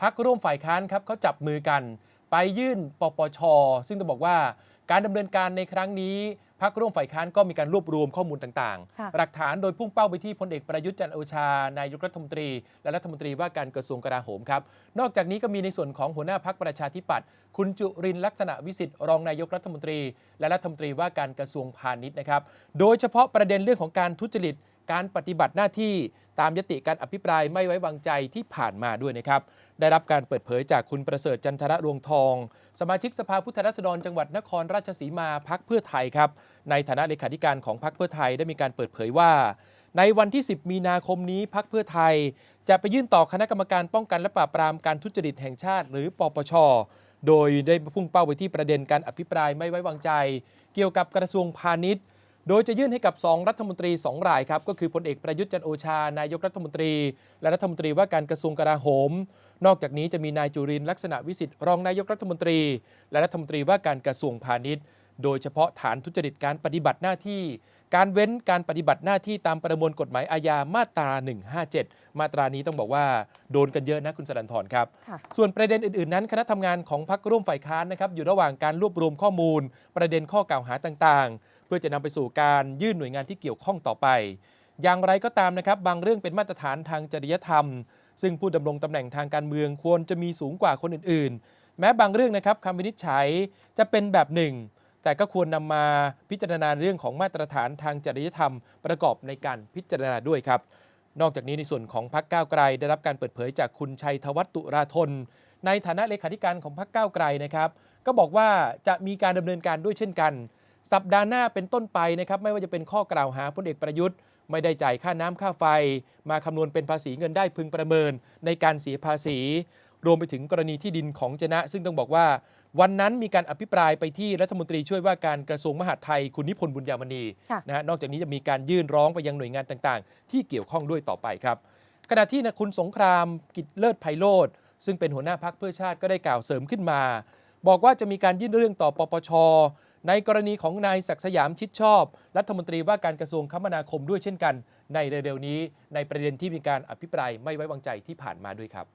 พักร่วมฝ่ายค้านครับเขาจับมือกัน ไปยื่นปปช ซึ่งต้องบอกว่าการดำเนินการในครั้งนี้พักร่วมฝ่ายค้านก็มีการรวบรวมข้อมูลต่างค่ะๆหลักฐานโดยพุ่งเป้าไปที่พลเอกประยุทธ์จันทร์โอชา นายกรัฐมนตรี และรัฐมนตรีว่าการกระทรวงกลาโหมครับ นอกจากนี้ก็มีในส่วนของหัวหน้าพักประชาธิปัตย์คุณจุรินทร์ลักษณะวิสิทธิ์รองนายกรัฐมนตรี และรัฐมนตรีว่าการกระทรวงพาณิชย์นะครับ โดยเฉพาะประเด็นเรื่องของการทุจริต การปฏิบัติหน้าที่ตามยติการอภิปรายไม่ไว้วางใจที่ผ่านมาด้วยนะครับ ได้รับการเปิดเผยจากคุณประเสริฐจันทระรวงทอง สมาชิกสภาผู้แทนราษฎรจังหวัดนครราชสีมาพักเพื่อไทยครับ ในฐานะเลขาธิการของพักเพื่อไทยได้มีการเปิดเผยว่า ในวันที่ 10 มีนาคมนี้พักเพื่อไทย จะไปยื่นต่อคณะกรรมการป้องกันและปราบปรามการทุจริตแห่งชาติ หรือปปชโดยได้พุ่งเป้าไปที่ประเด็นการอภิปรายไม่ไว้วางใจ เกี่ยวกับกระทรวงพาณิชย์ โดยจะยื่นให้กับ 2 รัฐมนตรี 2 รายครับ ก็คือพลเอกประยุทธ์จันโอชา นายกรัฐมนตรี และรัฐมนตรีว่าการกระทรวงกลาโหม นอกจากนี้จะมีนายจุรินทร์ลักษณะวิสิทธิ์รองนายกรัฐมนตรี และรัฐมนตรีว่าการกระทรวงพาณิชย์ โดยเฉพาะฐานทุจริตการปฏิบัติหน้าที่ การเว้นการปฏิบัติหน้าที่ตามประมวลกฎหมายอาญามาตรา 157 มาตรานี้ต้องบอกว่าโดนกันเยอะนะคุณสรันทรครับค่ะส่วนประเด็นอื่นๆนั้น คณะทำงานของพักร่วมฝ่ายค้านนะครับอยู่ระหว่างการรวบรวมข้อมูล ประเด็นข้อกล่าวหาต่างๆ เพื่อจะนำไปสู่การยื่นหน่วยงานที่เกี่ยวข้องต่อไป อย่างไรก็ตามนะครับบางเรื่องเป็นมาตรฐานทางจริยธรรม ซึ่งผู้ดำรงตำแหน่งทางการเมืองควรจะมีสูงกว่าคนอื่น ๆ แม้บางเรื่องนะครับคำวินิจฉัยจะเป็นแบบหนึ่ง แต่ก็ควรนำมาพิจารณาเรื่องของมาตรฐานทางจริยธรรมประกอบในการพิจารณาด้วยครับ นอกจากนี้ในส่วนของพักก้าวไกล ได้รับการเปิดเผยจากคุณชัยธวัฒน์ตุราธน ในฐานะเลขาธิการของพักก้าวไกลนะครับ ก็บอกว่าจะมีการดำเนินการด้วยเช่นกัน สัปดาห์หน้าเป็นต้นไปนะครับไม่ว่าจะเป็นข้อกล่าวหาพลเอกประยุทธ์ไม่ได้จ่ายค่าน้ำค่าไฟ มาคำนวณเป็นภาษีเงินได้พึงประเมินในการเสียภาษี รวมไปถึงกรณีที่ดินของเจนะ ซึ่งต้องบอกว่า วันนั้นมีการอภิปรายไปที่รัฐมนตรีช่วยว่าการกระทรวงมหาดไทยคุณนิพนธ์บุญญามณีค่ะนะฮะนอกจากนี้จะมีการยื่นร้องไปยังหน่วยงานต่างๆ ที่เกี่ยวข้องด้วยต่อไปครับขณะที่นะคุณสงครามกิจเลิศไพโรธซึ่งเป็นหัวหน้าพักเพื่อชาติก็ได้กล่าวเสริมขึ้นมา บอกว่าจะมีการยื่นเรื่องต่อปปชในกรณีของนายศักดิ์สยามชิดชอบ รัฐมนตรีว่าการกระทรวงคมนาคมด้วยเช่นกัน ในเร็วๆนี้ในประเด็นที่มีการอภิปรายไม่ไว้วางใจที่ผ่านมาด้วยครับ